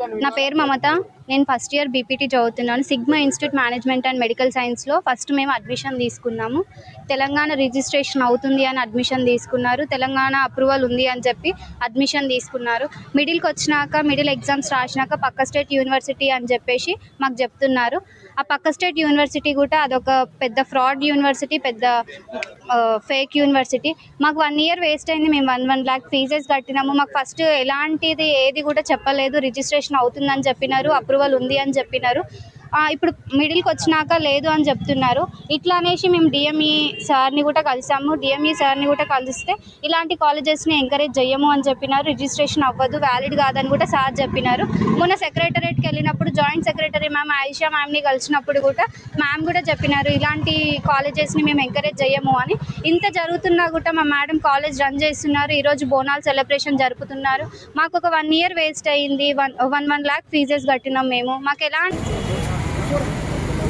నా పేరు మమత. నేను ఫస్ట్ ఇయర్ బీపీటీ చదువుతున్నాను. Sigma institute management and medical సైన్స్లో ఫస్ట్ మేము అడ్మిషన్ తీసుకున్నాము. తెలంగాణ రిజిస్ట్రేషన్ అవుతుంది అని అడ్మిషన్ తీసుకున్నారు. తెలంగాణ అప్రూవల్ ఉంది అని చెప్పి అడ్మిషన్ తీసుకున్నారు. మిడిల్కి వచ్చినాక మిడిల్ ఎగ్జామ్స్ రాసినాక పక్క స్టేట్ యూనివర్సిటీ అని చెప్పేసి మాకు చెప్తున్నారు. ఆ పక్క స్టేట్ యూనివర్సిటీ కూడా అదొక పెద్ద ఫ్రాడ్ యూనివర్సిటీ పెద్ద ఫేక్ యూనివర్సిటీ. మాకు వన్ ఇయర్ వేస్ట్ అయింది. మేము వన్ వన్ ల్యాక్ ఫీజెస్ కట్టినాము. మాకు ఫస్ట్ ఎలాంటిది ఏది కూడా చెప్పలేదు. రిజిస్ట్రేషన్ అవుతుందని చెప్పినారు. అప్రూవల్ ఉంది అని చెప్పినారు. ఇప్పుడు మిడిల్కి వచ్చినాక లేదు అని చెప్తున్నారు. ఇట్లా అనేసి మేము డిఎంఈ సార్ని కూడా కలిసాము. డిఎంఈ సార్ని కూడా కలిస్తే ఇలాంటి కాలేజెస్ని ఎంకరేజ్ చేయము అని చెప్పినారు. రిజిస్ట్రేషన్ అవ్వదు వ్యాలిడ్ కాదని కూడా సార్ చెప్పినారు. మొన్న సెక్రటరేట్కి వెళ్ళినప్పుడు జాయింట్ సెక్రటరీ మ్యామ్ ఆయిషా మ్యామ్ని కలిసినప్పుడు కూడా మ్యామ్ కూడా చెప్పినారు ఇలాంటి కాలేజెస్ని మేము ఎంకరేజ్ చేయము అని. ఇంత జరుగుతున్నా కూడా మా మేడం కాలేజ్ రన్ చేస్తున్నారు. ఈరోజు బోనాల్ సెలబ్రేషన్ జరుపుతున్నారు. మాకు ఒక వన్ ఇయర్ వేస్ట్ అయ్యింది one one one lakh fees కట్టినాం మేము. మాకు ఎలాంటి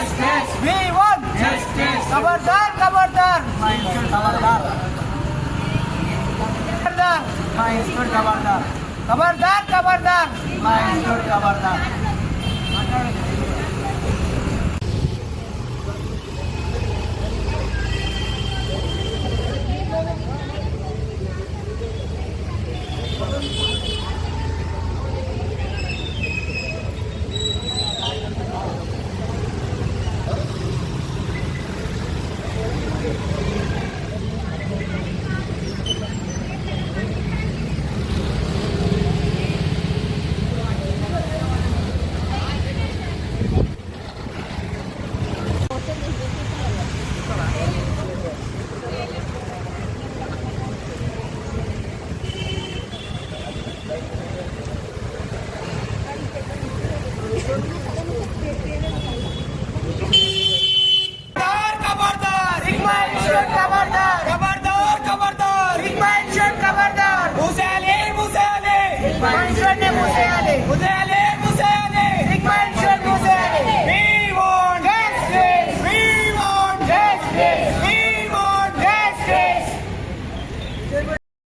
justice. We want justice. Khabardar, khabardar. Kabardar. Kabardar, Kabardar, khabardar. Khabardar, Kabardar.